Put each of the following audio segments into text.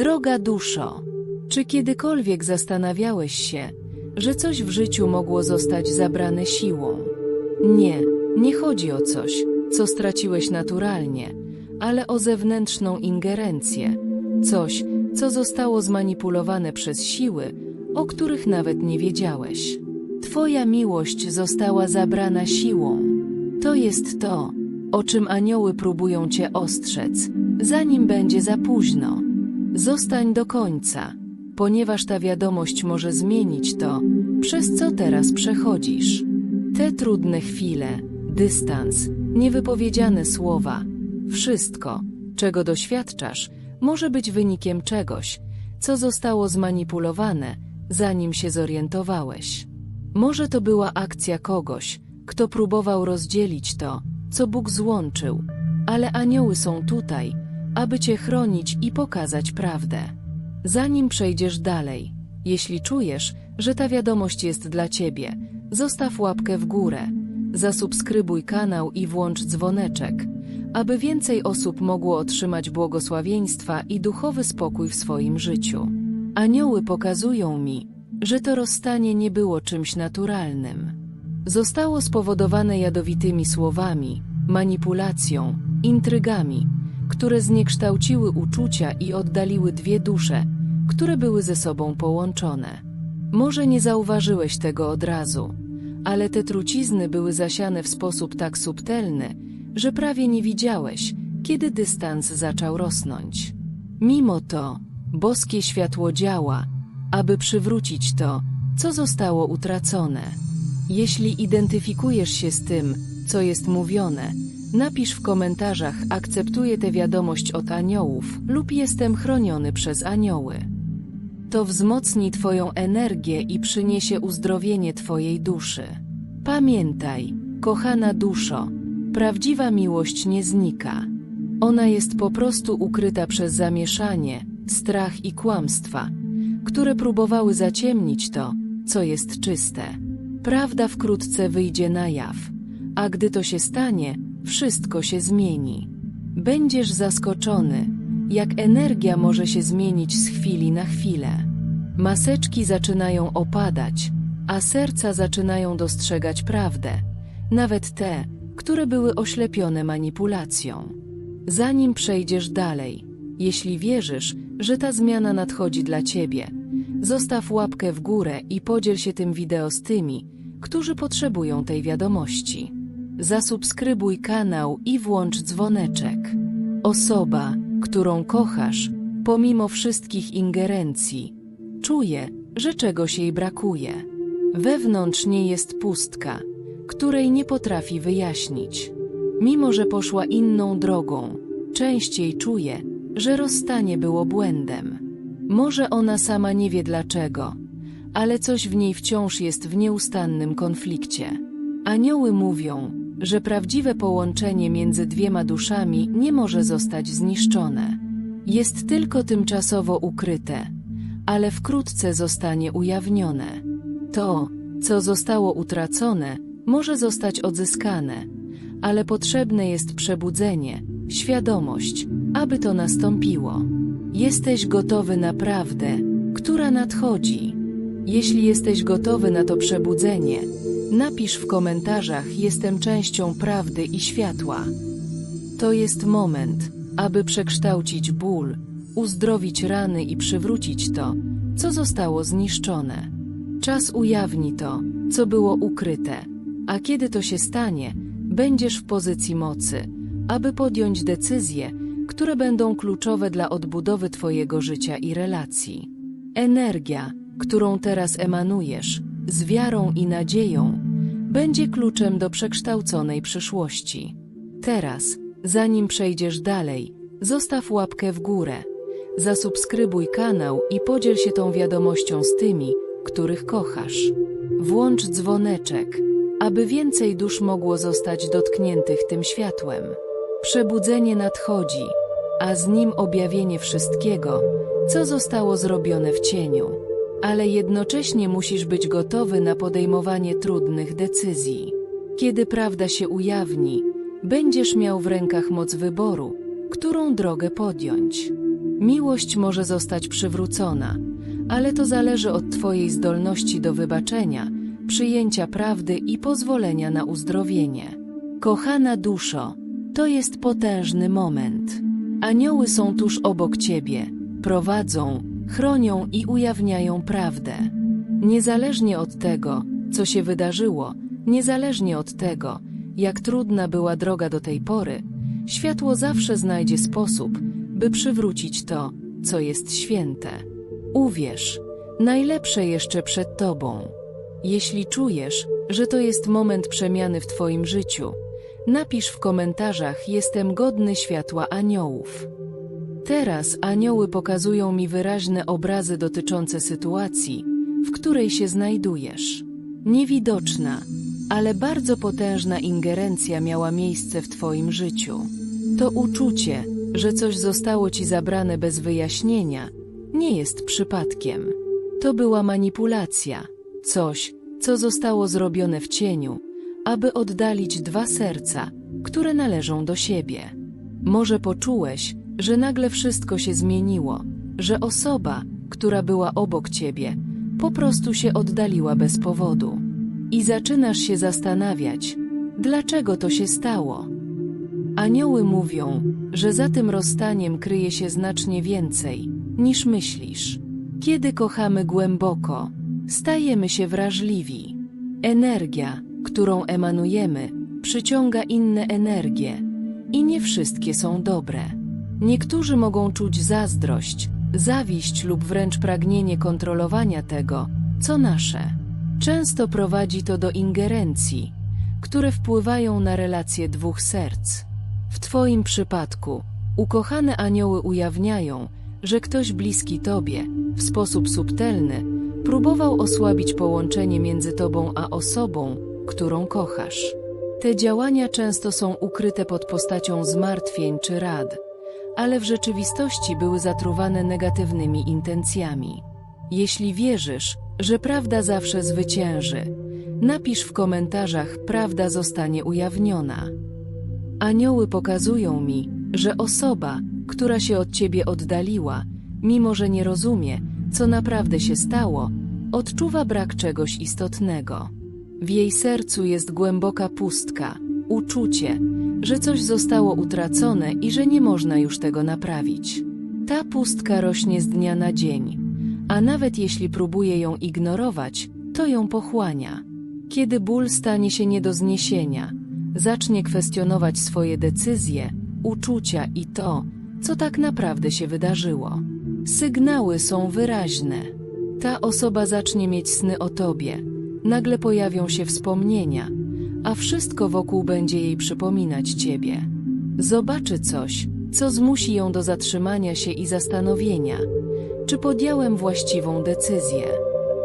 Droga duszo, czy kiedykolwiek zastanawiałeś się, że coś w życiu mogło zostać zabrane siłą? Nie, nie chodzi o coś, co straciłeś naturalnie, ale o zewnętrzną ingerencję. Coś, co zostało zmanipulowane przez siły, o których nawet nie wiedziałeś. Twoja miłość została zabrana siłą. To jest to, o czym anioły próbują cię ostrzec, zanim będzie za późno. Zostań do końca, ponieważ ta wiadomość może zmienić to, przez co teraz przechodzisz. Te trudne chwile, dystans, niewypowiedziane słowa, wszystko, czego doświadczasz, może być wynikiem czegoś, co zostało zmanipulowane, zanim się zorientowałeś. Może to była akcja kogoś, kto próbował rozdzielić to, co Bóg złączył, ale anioły są tutaj, aby cię chronić i pokazać prawdę. Zanim przejdziesz dalej, jeśli czujesz, że ta wiadomość jest dla ciebie, zostaw łapkę w górę, zasubskrybuj kanał i włącz dzwoneczek, aby więcej osób mogło otrzymać błogosławieństwa i duchowy spokój w swoim życiu. Anioły pokazują mi, że to rozstanie nie było czymś naturalnym. Zostało spowodowane jadowitymi słowami, manipulacją, intrygami, które zniekształciły uczucia i oddaliły dwie dusze, które były ze sobą połączone. Może nie zauważyłeś tego od razu, ale te trucizny były zasiane w sposób tak subtelny, że prawie nie widziałeś, kiedy dystans zaczął rosnąć. Mimo to, boskie światło działa, aby przywrócić to, co zostało utracone. Jeśli identyfikujesz się z tym, co jest mówione, napisz w komentarzach akceptuję tę wiadomość od aniołów lub jestem chroniony przez anioły. To wzmocni Twoją energię i przyniesie uzdrowienie Twojej duszy. Pamiętaj, kochana duszo, prawdziwa miłość nie znika. Ona jest po prostu ukryta przez zamieszanie, strach i kłamstwa, które próbowały zaciemnić to, co jest czyste. Prawda wkrótce wyjdzie na jaw, a gdy to się stanie, wszystko się zmieni. Będziesz zaskoczony, jak energia może się zmienić z chwili na chwilę. Maseczki zaczynają opadać, a serca zaczynają dostrzegać prawdę, nawet te, które były oślepione manipulacją. Zanim przejdziesz dalej, jeśli wierzysz, że ta zmiana nadchodzi dla ciebie, zostaw łapkę w górę i podziel się tym wideo z tymi, którzy potrzebują tej wiadomości. Zasubskrybuj kanał i włącz dzwoneczek. Osoba, którą kochasz, pomimo wszystkich ingerencji, czuje, że czegoś jej brakuje. Wewnątrz nie jest pustka, której nie potrafi wyjaśnić. Mimo, że poszła inną drogą, częściej czuje, że rozstanie było błędem. Może ona sama nie wie dlaczego, ale coś w niej wciąż jest w nieustannym konflikcie. Anioły mówią, że prawdziwe połączenie między dwiema duszami nie może zostać zniszczone. Jest tylko tymczasowo ukryte, ale wkrótce zostanie ujawnione. To, co zostało utracone, może zostać odzyskane, ale potrzebne jest przebudzenie, świadomość, aby to nastąpiło. Jesteś gotowy na prawdę, która nadchodzi. Jeśli jesteś gotowy na to przebudzenie, napisz w komentarzach Jestem częścią prawdy i światła. To jest moment, aby przekształcić ból, uzdrowić rany i przywrócić to, co zostało zniszczone. Czas ujawni to, co było ukryte, a kiedy to się stanie, będziesz w pozycji mocy, aby podjąć decyzje, które będą kluczowe dla odbudowy Twojego życia i relacji. Energia, którą teraz emanujesz, z wiarą i nadzieją, będzie kluczem do przekształconej przyszłości. Teraz, zanim przejdziesz dalej, zostaw łapkę w górę, zasubskrybuj kanał i podziel się tą wiadomością z tymi, których kochasz. Włącz dzwoneczek, aby więcej dusz mogło zostać dotkniętych tym światłem. Przebudzenie nadchodzi, a z nim objawienie wszystkiego, co zostało zrobione w cieniu. Ale jednocześnie musisz być gotowy na podejmowanie trudnych decyzji. Kiedy prawda się ujawni, będziesz miał w rękach moc wyboru, którą drogę podjąć. Miłość może zostać przywrócona, ale to zależy od Twojej zdolności do wybaczenia, przyjęcia prawdy i pozwolenia na uzdrowienie. Kochana duszo, to jest potężny moment. Anioły są tuż obok Ciebie, prowadzą, chronią i ujawniają prawdę. Niezależnie od tego, co się wydarzyło, niezależnie od tego, jak trudna była droga do tej pory, światło zawsze znajdzie sposób, by przywrócić to, co jest święte. Uwierz, najlepsze jeszcze przed Tobą. Jeśli czujesz, że to jest moment przemiany w Twoim życiu, napisz w komentarzach Jestem godny światła aniołów. Teraz anioły pokazują mi wyraźne obrazy dotyczące sytuacji, w której się znajdujesz. Niewidoczna, ale bardzo potężna ingerencja miała miejsce w Twoim życiu. To uczucie, że coś zostało Ci zabrane bez wyjaśnienia, nie jest przypadkiem. To była manipulacja, coś, co zostało zrobione w cieniu, aby oddalić dwa serca, które należą do siebie. Może poczułeś, że nagle wszystko się zmieniło, że osoba, która była obok ciebie, po prostu się oddaliła bez powodu. I zaczynasz się zastanawiać, dlaczego to się stało. Anioły mówią, że za tym rozstaniem kryje się znacznie więcej, niż myślisz. Kiedy kochamy głęboko, stajemy się wrażliwi. Energia, którą emanujemy, przyciąga inne energie i nie wszystkie są dobre. Niektórzy mogą czuć zazdrość, zawiść lub wręcz pragnienie kontrolowania tego, co nasze. Często prowadzi to do ingerencji, które wpływają na relacje dwóch serc. W Twoim przypadku ukochane anioły ujawniają, że ktoś bliski Tobie, w sposób subtelny, próbował osłabić połączenie między Tobą a osobą, którą kochasz. Te działania często są ukryte pod postacią zmartwień czy rad, ale w rzeczywistości były zatruwane negatywnymi intencjami. Jeśli wierzysz, że prawda zawsze zwycięży, napisz w komentarzach Prawda zostanie ujawniona. Anioły pokazują mi, że osoba, która się od ciebie oddaliła, mimo że nie rozumie, co naprawdę się stało, odczuwa brak czegoś istotnego. W jej sercu jest głęboka pustka, uczucie, że coś zostało utracone i że nie można już tego naprawić. Ta pustka rośnie z dnia na dzień, a nawet jeśli próbuje ją ignorować, to ją pochłania. Kiedy ból stanie się nie do zniesienia, zacznie kwestionować swoje decyzje, uczucia i to, co tak naprawdę się wydarzyło. Sygnały są wyraźne. Ta osoba zacznie mieć sny o tobie, nagle pojawią się wspomnienia, a wszystko wokół będzie jej przypominać ciebie. Zobaczy coś, co zmusi ją do zatrzymania się i zastanowienia, czy podjąłem właściwą decyzję,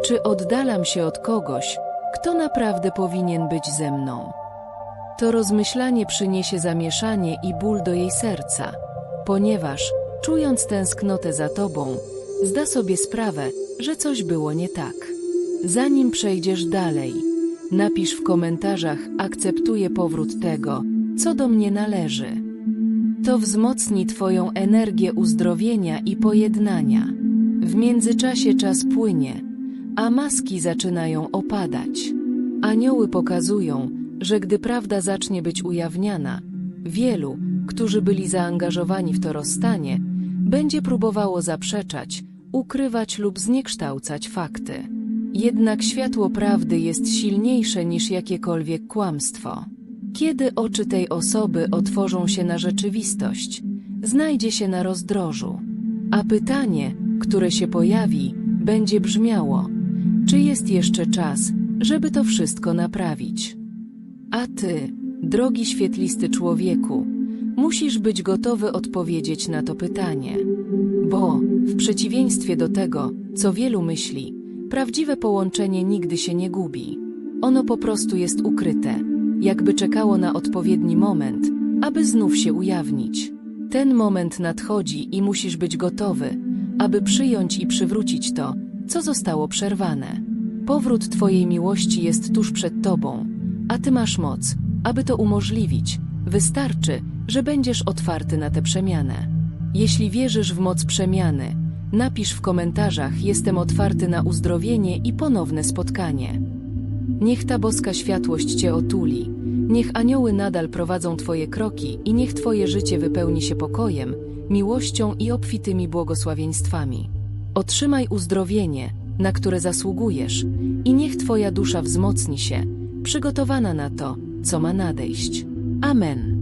czy oddalam się od kogoś, kto naprawdę powinien być ze mną. To rozmyślanie przyniesie zamieszanie i ból do jej serca, ponieważ, czując tęsknotę za tobą, zda sobie sprawę, że coś było nie tak. Zanim przejdziesz dalej, napisz w komentarzach akceptuję powrót tego, co do mnie należy. To wzmocni Twoją energię uzdrowienia i pojednania. W międzyczasie czas płynie, a maski zaczynają opadać. Anioły pokazują, że gdy prawda zacznie być ujawniana, wielu, którzy byli zaangażowani w to rozstanie, będzie próbowało zaprzeczać, ukrywać lub zniekształcać fakty. Jednak światło prawdy jest silniejsze niż jakiekolwiek kłamstwo. Kiedy oczy tej osoby otworzą się na rzeczywistość, znajdzie się na rozdrożu. A pytanie, które się pojawi, będzie brzmiało: czy jest jeszcze czas, żeby to wszystko naprawić? A ty, drogi świetlisty człowieku, musisz być gotowy odpowiedzieć na to pytanie. Bo, w przeciwieństwie do tego, co wielu myśli, prawdziwe połączenie nigdy się nie gubi. Ono po prostu jest ukryte, jakby czekało na odpowiedni moment, aby znów się ujawnić. Ten moment nadchodzi i musisz być gotowy, aby przyjąć i przywrócić to, co zostało przerwane. Powrót Twojej miłości jest tuż przed Tobą, a Ty masz moc, aby to umożliwić. Wystarczy, że będziesz otwarty na tę przemianę. Jeśli wierzysz w moc przemiany, napisz w komentarzach: Jestem otwarty na uzdrowienie i ponowne spotkanie. Niech ta boska światłość Cię otuli, niech anioły nadal prowadzą Twoje kroki i niech Twoje życie wypełni się pokojem, miłością i obfitymi błogosławieństwami. Otrzymaj uzdrowienie, na które zasługujesz, i niech Twoja dusza wzmocni się, przygotowana na to, co ma nadejść. Amen.